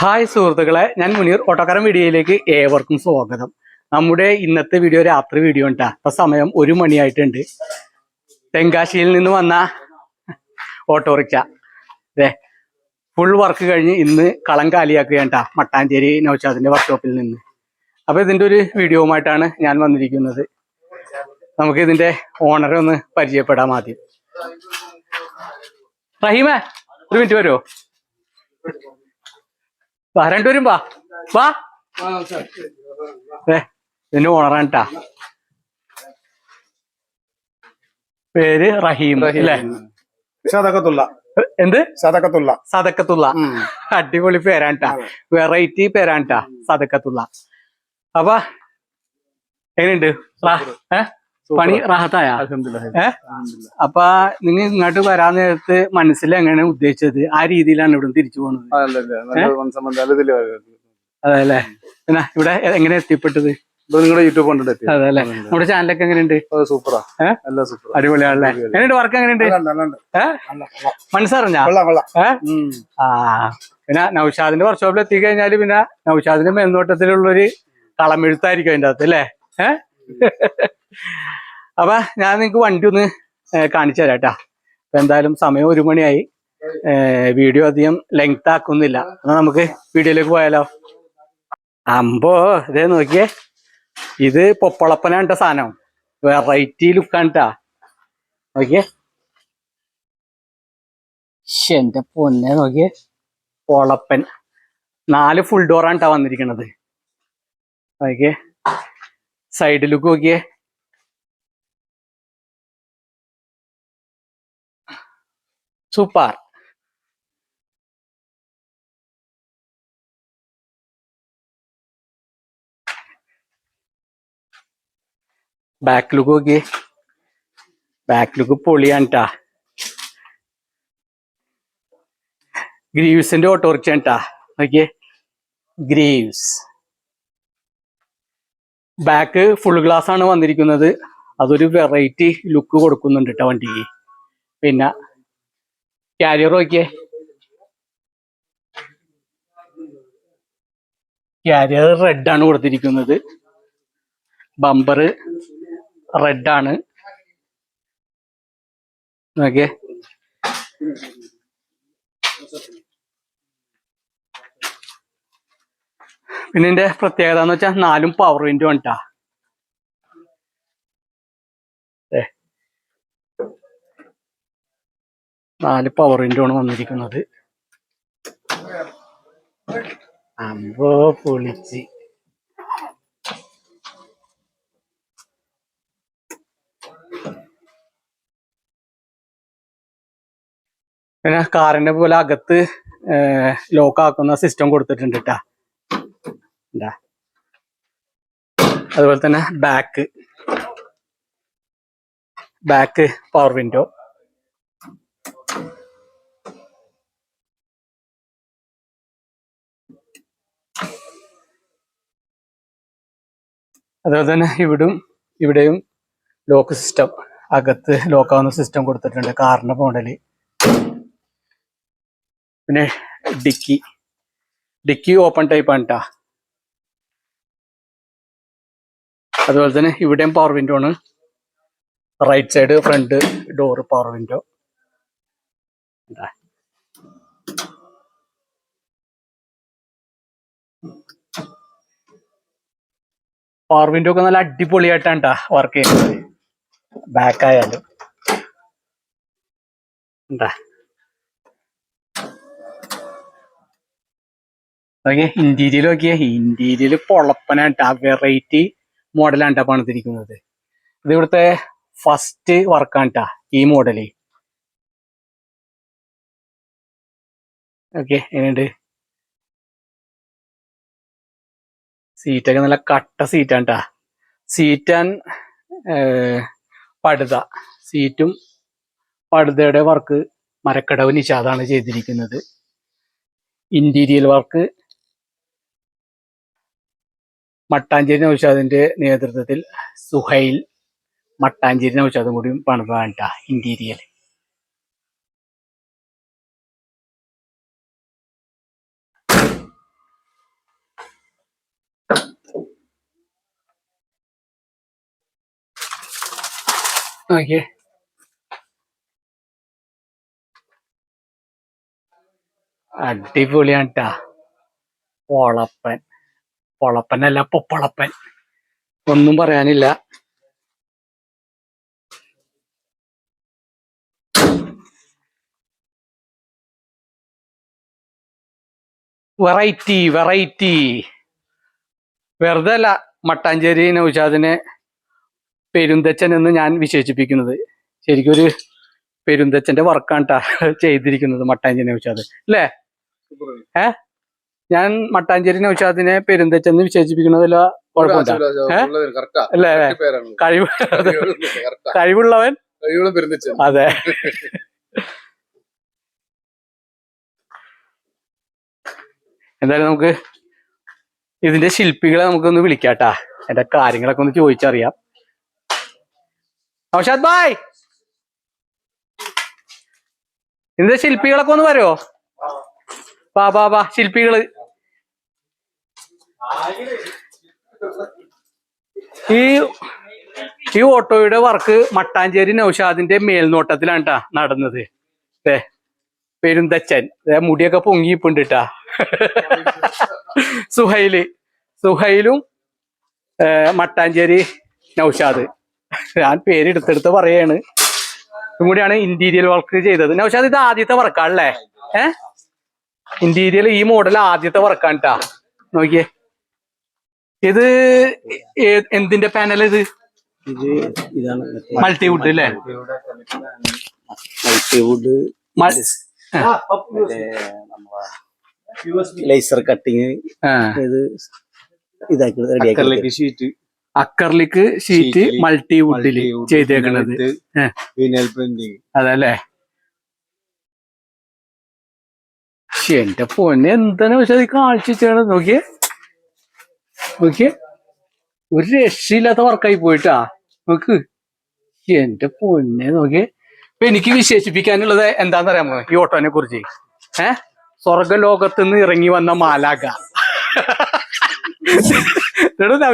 Hi സുഹൃത്തുക്കളെ ഞാൻ മുനീർ. ഓട്ടോക്കാരൻ വീഡിയോയിലേക്ക് ഏവർക്കും സ്വാഗതം. നമ്മുടെ ഇന്നത്തെ വീഡിയോ രാത്രി വീഡിയോ ഉണ്ടാ ഇപ്പൊ സമയം ഒരു മണിയായിട്ടുണ്ട്. തെങ്കാശിയിൽ നിന്ന് വന്ന ഓട്ടോറിക്ഷ. അതെ ഫുൾ വർക്ക് കഴിഞ്ഞ് ഇന്ന് കളം കാലിയാക്കുകയാണ്ടാ മട്ടാഞ്ചേരി നൗചാദിന്റെ വർക്ക്ഷോപ്പിൽ നിന്ന്. അപ്പൊ ഇതിന്റെ ഒരു വീഡിയോവുമായിട്ടാണ് ഞാൻ വന്നിരിക്കുന്നത്. നമുക്ക് ഇതിന്റെ ഓണറെ ഒന്ന് പരിചയപ്പെടാം ആദ്യം. റഹീമേ ഒരു മിനിറ്റ് വരുമോ വാ രണ്ടുപേരും വാ. വാ. ഏ ഇതിന്റെ ഓണറാണ് ട്ടാ. പേര് റഹീം അല്ലേ? സദക്കത്തുള്ള. എന്ത്? സദക്കത്തുള്ള. സദക്കത്തുള്ള. അടിപൊളി പേരാണ് ട്ടാ. വെറൈറ്റി പേരാണ് ട്ടാ സദക്കത്തുള്ള. അപ്പൊ എങ്ങനെയുണ്ട്? റാ- ഏ? പണി റാഹത്തായ? അപ്പൊ നിങ്ങൾ ഇങ്ങോട്ട് വരാൻ നേരത്ത് മനസ്സിൽ എങ്ങനെ ഉദ്ദേശിച്ചത്? ആ രീതിയിലാണ് ഇവിടെ തിരിച്ചു പോകുന്നത് അതെ പിന്നെ ഇവിടെ എങ്ങനെ എത്തിപ്പെട്ടത്? നിങ്ങളുടെ യൂട്യൂബ് കണ്ടിട്ട് നമ്മുടെ ചാനലൊക്കെ എങ്ങനെയുണ്ട്? സൂപ്പറാ. അടിപൊളിയാണല്ലേ? എങ്ങനെയുണ്ട് വർക്ക് എങ്ങനെയുണ്ട്? മനസ്സറിഞ്ഞ? ആ പിന്നെ നൗഷാദിന്റെ വർക്ക്ഷോപ്പിൽ എത്തിക്കഴിഞ്ഞാൽ പിന്നെ നൗഷാദിന്റെ മേൽനോട്ടത്തിലുള്ളൊരു കളമെഴുത്തായിരിക്കും അതിന്റെ അകത്ത് അല്ലേ? ഏ അപ്പൊ ഞാൻ നിങ്ങക്ക് വണ്ടി ഒന്ന് കാണിച്ചു തരാം കേട്ടാ അപ്പൊ എന്തായാലും സമയം ഒരു മണിയായി. വീഡിയോ അധികം ലെങ്ത് ആക്കുന്നില്ല. എന്നാ നമുക്ക് വീഡിയോയിലേക്ക് പോയാലോ? അമ്പോ ഇതേ നോക്കിയേ. ഇത് പൊപ്പളപ്പനാണ്ട സാധനം. വെറൈറ്റി ലുക്ക് ട്ടാ. നോക്കിയേ. എന്റെ പൊന്നെ നോക്കിയേ. പൊളപ്പൻ. നാല് ഫുൾ ഡോറാണ് ട്ടാ വന്നിരിക്കണത്. നോക്കിയേ. സൈഡ് ലുക്ക് നോക്കിയേ. സൂപ്പർ ബാക്ക് ലുക്ക് നോക്കി. ബാക്ക് ലുക്ക് പൊളിയാണ് ട്ടാ. ഗ്രീവ്സിന്റെ ഓട്ടോറിക്ഷ കേട്ടാ നോക്കിയേ. ഗ്രീവ്സ് ബാക്ക് ഫുൾ ഗ്ലാസ് ആണ് വന്നിരിക്കുന്നത്. അതൊരു വെറൈറ്റി ലുക്ക് കൊടുക്കുന്നുണ്ട് കേട്ടോ വണ്ടിക്ക്. പിന്നെ കാരിയർ നോക്കിയേ കാരിയർ റെഡ് ആണ് കൊടുത്തിരിക്കുന്നത് ബമ്പർ റെഡാണ് നോക്കിയേ പിന്നെ ഇതിന്റെ പ്രത്യേകത എന്ന് വെച്ചാൽ നാലും പവർ വിൻഡോ. ദേ. നാല് പവർ വിൻഡോ ആണ് വന്നിരിക്കുന്നത്. അമ്പോ പൊളിച്ച്. പിന്നെ കാറിന്റെ പോലെ അകത്ത് ലോക്ക് ആക്കുന്ന സിസ്റ്റം കൊടുത്തിട്ടുണ്ട് കേട്ടാ. അതുപോലെ തന്നെ ബാക്ക് ബാക്ക് പവർ വിൻഡോ അതുപോലെ തന്നെ ഇവിടും ഇവിടെയും ലോക്ക് സിസ്റ്റം അകത്ത് ലോക്കാവുന്ന സിസ്റ്റം കൊടുത്തിട്ടുണ്ട് കാറിന്റെ മോഡൽ പിന്നെ ഡിക്കി. ഡിക്കി ഓപ്പൺ ടൈപ്പ് ആണ് കേട്ടോ അതുപോലെ തന്നെ ഇവിടെയും പവർ വിൻഡോ ആണ്. Right side front door power window power window ഒക്കെ നല്ല അടിപൊളിയായിട്ടാണ് കേട്ടാ വർക്ക് ചെയ്യുന്നത്. ബാക്ക് ആയാലും. എന്താ നോക്കിയേ ഇന്റീരിയൽ നോക്കിയേ ഇന്റീരിയൽ വെറൈറ്റി മോഡലാണ് പണിതിരിക്കുന്നത്. ഇത് ഇവിടുത്തെ ഫസ്റ്റ് വർക്കാണ് കേട്ടാ ഈ മോഡൽ ഓക്കെ എങ്ങനെയുണ്ട്? സീറ്റൊക്കെ നല്ല കട്ട സീറ്റാണ് കേട്ടാ സീറ്റ് ആൻഡ് പടുത. സീറ്റും പടുതയുടെ വർക്ക് മരക്കടവ് നിഷാദാണ് ചെയ്തിരിക്കുന്നത്. ഇന്റീരിയൽ വർക്ക് മട്ടാഞ്ചേരി നൌഷാദിന്റെ നേതൃത്വത്തിൽ സുഹൈൽ മട്ടാഞ്ചേരി നൌഷാദും കൂടിയും പണിതാണ് ഇന്റീരിയൽ. ഓക്കെ അടിപൊളിയാണ് ട്ടാ പൊളപ്പൻ. പൊളപ്പനല്ല പൊപ്പളപ്പൻ ഒന്നും പറയാനില്ല. Variety variety. വെറുതെ അല്ല മട്ടാഞ്ചേരി നൗഷാദിനെ പെരുന്തച്ചൻ എന്ന് ഞാൻ വിശേഷിപ്പിക്കുന്നത്. ശരിക്കും ഒരു പെരുന്തച്ചന്റെ വർക്കാണ് ചെയ്തിരിക്കുന്നത് മട്ടാഞ്ചേരി നൗഷാദ് അല്ലേ? ഏ? ഞാൻ മട്ടാഞ്ചേരി നൗഷാദിനെ പെരുന്തച്ചൻ എന്ന് വിശേഷിപ്പിക്കുന്നതില കുഴപ്പമില്ല? അല്ലേ? കഴിവ് കഴിവുള്ളവൻ? അതെ. എന്തായാലും നമുക്ക് ഇതിന്റെ ശില്പികളെ നമുക്കൊന്ന് വിളിക്കാട്ടാ. എന്റെ കാര്യങ്ങളൊക്കെ ഒന്ന് ചോദിച്ചറിയാം. നൗഷാദ് ബായ് ഇതിന്റെ ശില്പികളൊക്കെ ഒന്ന് വരുമോ വാ വാ വാ ശില്പികൾ. ഈ ഈ ഓട്ടോയുടെ വർക്ക് മട്ടാഞ്ചേരി നൗഷാദിന്റെ മേൽനോട്ടത്തിലാണ് കേട്ടാ നടന്നത്. ദേ, പെരുന്തച്ചൻ. അതെ മുടിയൊക്കെ പൊങ്ങിയിപ്പുണ്ട് കേട്ടാ സുഹൈൽ. സുഹൈലും മട്ടാഞ്ചേരി നൗഷാദ്. ഞാൻ പേരെടുത്തെടുത്ത് പറയാണ്. ഇതും കൂടിയാണ് ഇന്റീരിയൽ വർക്ക് ചെയ്തത്. നൗഷാദ് ഇത് ആദ്യത്തെ വർക്കാണല്ലേ ഏ? ഇന്റീരിയൽ ഈ മോഡൽ ആദ്യത്തെ വർക്കാണ് കേട്ടാ നോക്കിയേ. ഇത് എന്തിന്റെ പാനൽ ഇത്? ഇത് ഇതാണ് മൾട്ടിവുഡ് അല്ലേ മൾട്ടിവുഡ് ലേസർ കട്ടിങ്. ഇത് ഇതാക്കി റെഡിയാക്കി ഷീറ്റ് അക്കർലിക്ക് ഷീറ്റ് മൾട്ടി വുഡിൽ ചെയ്തേക്കണത്. ഏ. അതല്ലേ? എന്റെ പൊന്നെ എന്താണ് പക്ഷെ അത് കാണിച്ചാണ് നോക്കിയേ. നോക്കിയേ. ഒരു രക്ഷയില്ലാത്ത വർക്കായി പോയിട്ടാ. നോക്ക്. എന്റെ പൊന്നെ നോക്കിയേ. ഇപ്പൊ എനിക്ക് വിശേഷിപ്പിക്കാനുള്ളത് എന്താണെന്നറിയാമോ? ഈ ഓട്ടോനെ കുറിച്ച്. ഏ? സ്വർഗലോകത്ത് നിന്ന് ഇറങ്ങി വന്ന മാലാക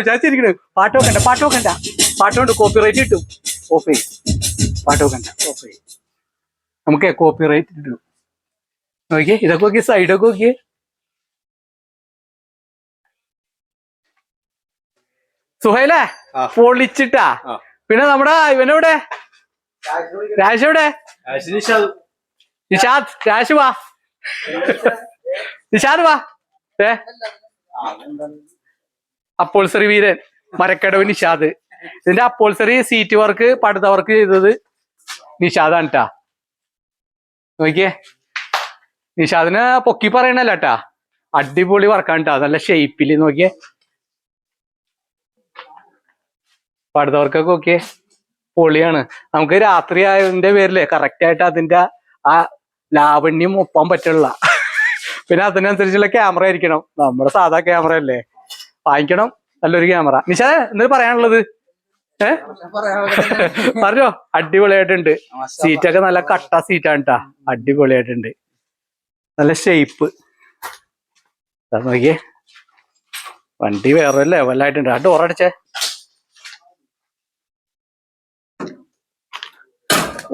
വിചാരിച്ചിരിക്കണ് പാട്ടോ കണ്ട പാട്ടോ വെക്കണ്ട പാട്ടോണ്ട് കോപ്പിറൈറ്റ് കിട്ടും. ഓഫ് ചെയ്യും. പാട്ട് വെക്കണ്ട ഓഫ് ചെയ്യും. നമുക്ക് കോപ്പിറൈറ്റ് കിട്ടും. നോക്കിയേ ഇതൊക്കെ നോക്കിയേ സൈഡൊക്കെ നോക്കിയേ. സുഹൈലേ പൊളിച്ചിട്ടാ. പിന്നെ നമ്മടെ ഇവനെവിടെ? രാജ് എവിടെ നിഷാദ് രാജ് വാ. നിഷാദ് വാ. ഏ? അപ്പോൾസറി വീരൻ മരക്കടവ് നിഷാദ്. ഇതിന്റെ അപ്പോൾസറി സീറ്റ് വർക്ക് പടുത്ത വർക്ക് ചെയ്തത് നിഷാദാണ് ട്ടാ. നോക്കിയേ. നിഷാദിനെ പൊക്കി പറയണല്ല ട്ടാ. അടിപൊളി വർക്കാണ് ട്ടാ. നല്ല ഷേപ്പിൽ നോക്കിയേ. പടുത്ത വർക്കൊക്കെ നോക്കിയേ. പൊളിയാണ്. നമുക്ക് രാത്രി ആയതിന്റെ പേരിൽ കറക്റ്റ് ആയിട്ട് അതിന്റെ ആ ലാവണ്യം ഒപ്പാൻ പറ്റുള്ള പിന്നെ അതിനനുസരിച്ചുള്ള ക്യാമറ ആയിരിക്കണം. നമ്മുടെ സാധാ ക്യാമറ അല്ലേ? വാങ്ങിക്കണം. നല്ലൊരു ക്യാമറ നിഷാ എന്ത് പറയാനുള്ളത്? ഏ? പറഞ്ഞോ. അടിപൊളിയായിട്ടുണ്ട്. സീറ്റൊക്കെ നല്ല കട്ട സീറ്റാണ് കേട്ടാ അടിപൊളിയായിട്ടുണ്ട്. നല്ല ഷേപ്പ് നോക്കിയേ. വണ്ടി വേറെ ലെവലായിട്ടുണ്ട് ആ ഡോറടിച്ചേ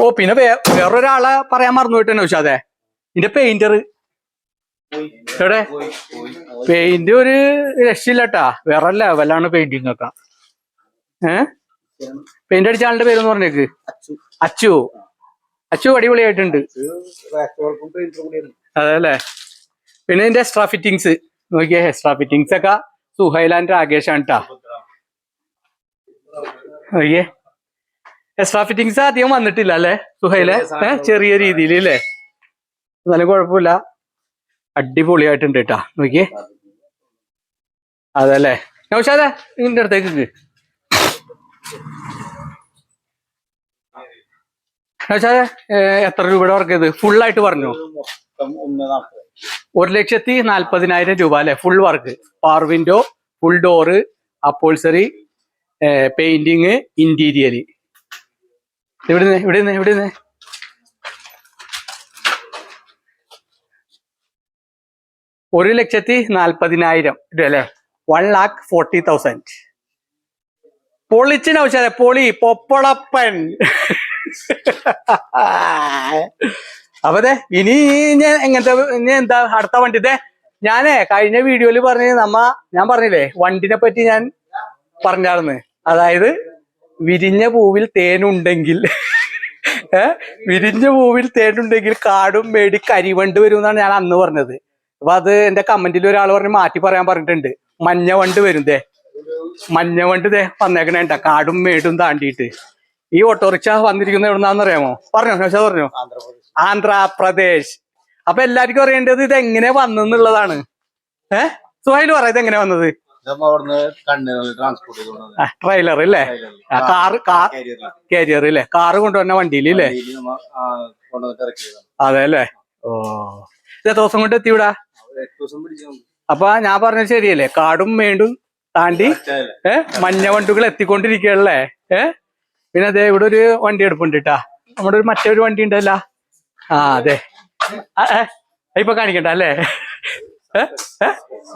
ഓ പിന്നെ വേറൊരാളെ പറയാൻ മറന്നു പോയിട്ടെന്നെ അതെ ഇതിന്റെ പെയിന്റർ എവിടെ? പെയിന്റ് ഒരു രക്ഷയില്ലട്ടാ. വേറെ ലെവലാണ് പെയിന്റിങ് ഒക്കെ. ഏ? പെയിന്റ് അടിച്ച ആളുടെ പേരെന്ന് പറഞ്ഞേക്ക്. അച്ചു. അച്ചു. അടിപൊളിയായിട്ടുണ്ട്. അതെ അല്ലെ പിന്നെ ഇതിന്റെ എക്സ്ട്രാ ഫിറ്റിങ്സ് നോക്കിയേ എക്സ്ട്രാ ഫിറ്റിങ്സ് ഒക്കെ സുഹൈൽ രാകേഷാണ് നോക്കിയേ. എക്സ്ട്രാ ഫിറ്റിങ്സ് അധികം വന്നിട്ടില്ല അല്ലേ? സുഹൈലെ? ചെറിയ രീതിയിൽ അല്ലേ? എന്നാലും കുഴപ്പമില്ല. അടിപൊളിയായിട്ടുണ്ട് കേട്ടാ നോക്കിയേ. അതല്ലേ? നൗഷാദ നിങ്ങളുടെ അടുത്തേക്ക് നൗഷാദ എത്ര രൂപയുടെ വർക്ക് ചെയ്ത് ഫുൾ ആയിട്ട് പറഞ്ഞു? ഒരു ലക്ഷത്തി നാൽപ്പതിനായിരം രൂപ അല്ലെ? Full work power window full door upholstery painting interior ഇവിടുന്ന് ഇവിടുന്ന് ഇവിടുന്ന്. ഒരു ലക്ഷത്തി നാൽപ്പതിനായിരം രൂപ അല്ലെ? വൺ ലാക്ക് ഫോർട്ടി തൗസൻഡ് പൊളിച്ചിന് വെച്ചാൽ പൊളി പൊപ്പളപ്പൻ. അപ്പതെ ഇനി ഞാൻ എങ്ങനത്തെ ഇനി എന്താ അടുത്ത വണ്ടിത്തെ ഞാനേ കഴിഞ്ഞ വീഡിയോയിൽ പറഞ്ഞ നമ്മ ഞാൻ പറഞ്ഞില്ലേ വണ്ടിനെ പറ്റി ഞാൻ പറഞ്ഞാർന്ന്. അതായത് വിരിഞ്ഞ പൂവിൽ തേനുണ്ടെങ്കിൽ ഏഹ് വിരിഞ്ഞ പൂവിൽ തേനുണ്ടെങ്കിൽ കാടും മേടി കരിവണ്ട് വരും എന്നാണ് ഞാൻ അന്ന് പറഞ്ഞത്. അപ്പൊ അത് എന്റെ കമന്റിൽ ഒരാൾ പറഞ്ഞ് മാറ്റി പറയാൻ പറഞ്ഞിട്ടുണ്ട്. മഞ്ഞ വണ്ട് വരും ദേ. മഞ്ഞ വണ്ട് ദേ വന്നേക്കണേണ്ട കാടും മേടും താണ്ടിയിട്ട്. ഈ ഓട്ടോറിക്ഷ വന്നിരിക്കുന്ന എവിടുന്നാന്ന് അറിയാമോ? പറഞ്ഞോ പക്ഷെ പറഞ്ഞോ? ആന്ധ്രാപ്രദേശ്. അപ്പൊ എല്ലാവർക്കും അറിയേണ്ടത് ഇത് എങ്ങനെ വന്നെന്നുള്ളതാണ്. ഏഹ് സുഹൈൽ പറ ഇത് എങ്ങനെ വന്നത്. ട്രെയിലർ അല്ലേ കാറ് കാർ. കാരിയർ അല്ലേ കാറ് കൊണ്ടുവന്ന വണ്ടിയിൽ അല്ലേ അതെ അല്ലേ ഓ. ഇത് എത്ര ദിവസം കൊണ്ട് എത്തിവിടാ അപ്പൊ ഞാൻ പറഞ്ഞത് ശരിയല്ലേ? കാടും മേണ്ടും താണ്ടി ഏഹ് മഞ്ഞ വണ്ടുകൾ എത്തിക്കൊണ്ടിരിക്കുകയല്ലേ ഏഹ് പിന്നെ അതെ ഇവിടെ ഒരു വണ്ടി എടുപ്പുണ്ട് കേട്ടാ നമ്മുടെ ഒരു മറ്റേ ഒരു വണ്ടി ഉണ്ടല്ല. ആ അതെ. ഇപ്പൊ കാണിക്കണ്ട അല്ലേ?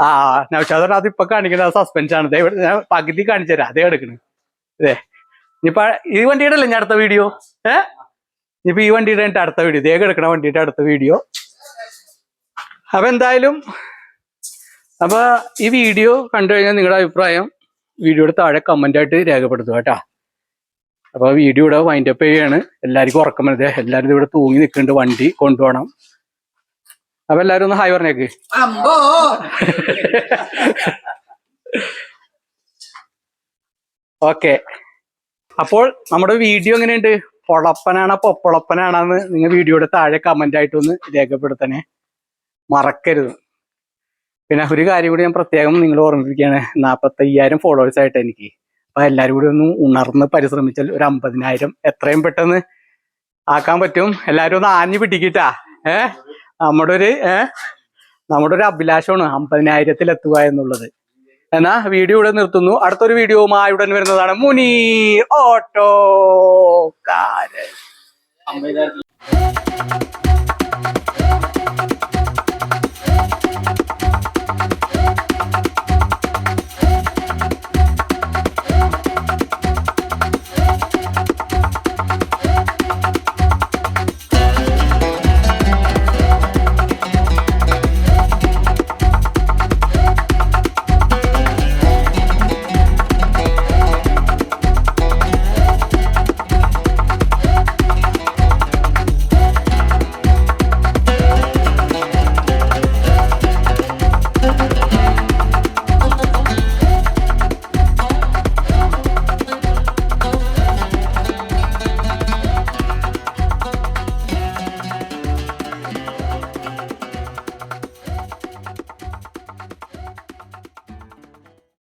ആ നൗഷാദ് അത് ഇപ്പൊ കാണിക്കണ്ട സസ്പെൻസ് ആണ്. ഞാൻ പകുതി കാണിച്ചു തരാം. അതേ എടുക്കണ്. അതെ ഇനിയിപ്പോ ഈ വണ്ടിയുടെ അല്ലേ ഞാൻ അടുത്ത വീഡിയോ? ഏഹ് ഇനിയിപ്പൊ ഈ വണ്ടിയുടെ അടുത്ത വീഡിയോ. ഇതേ കിടക്കണ വണ്ടിയുടെ അടുത്ത വീഡിയോ. അപ്പൊ എന്തായാലും അപ്പൊ ഈ വീഡിയോ കണ്ടു കഴിഞ്ഞാൽ നിങ്ങളുടെ അഭിപ്രായം വീഡിയോയുടെ താഴെ കമന്റ് ആയിട്ട് രേഖപ്പെടുത്തുക കേട്ടാ. അപ്പൊ വീഡിയോ ഇവിടെ വൈൻഡപ്പ് ചെയ്യാണ്. എല്ലാവർക്കും ഉറക്കം വരുന്നത് എല്ലാവരും ഇവിടെ തൂങ്ങി നിൽക്കുന്നുണ്ട്. വണ്ടി കൊണ്ടുപോകണം. അപ്പൊ എല്ലാരും ഒന്ന് ഹായ് പറഞ്ഞേക്ക്. ഓക്കെ അപ്പോൾ നമ്മുടെ വീഡിയോ എങ്ങനെയുണ്ട്? പൊളപ്പനാണോ പൊപ്പളപ്പനാണെന്ന് നിങ്ങൾ വീഡിയോയുടെ താഴെ കമന്റ് ആയിട്ട് ഒന്ന് രേഖപ്പെടുത്തണേ. മറക്കരുത്. പിന്നെ ഒരു കാര്യം കൂടി ഞാൻ പ്രത്യേകം നിങ്ങൾ ഓർമ്മിപ്പിക്കുകയാണ്. നാൽപ്പത്തയ്യായിരം ഫോളോവേഴ്സ് ആയിട്ട് എനിക്ക്. അപ്പൊ എല്ലാവരും കൂടി ഒന്ന് ഉണർന്ന് പരിശ്രമിച്ചാൽ ഒരു അമ്പതിനായിരം എത്രയും പെട്ടെന്ന് ആക്കാൻ പറ്റും. എല്ലാവരും ഒന്ന് ആഞ്ഞു പിടിക്കിട്ടാ. ഏ? നമ്മുടെ ഒരു ഏ? നമ്മുടെ ഒരു അഭിലാഷമാണ് അമ്പതിനായിരത്തിൽ എത്തുക എന്നുള്ളത്. എന്നാ വീഡിയോ ഇവിടെ നിർത്തുന്നു. അടുത്തൊരു വീഡിയോമായി ഉടൻ വരുന്നതാണ് മുനി ഓട്ടോ കാരൻ അമ്പതിനായിരത്തി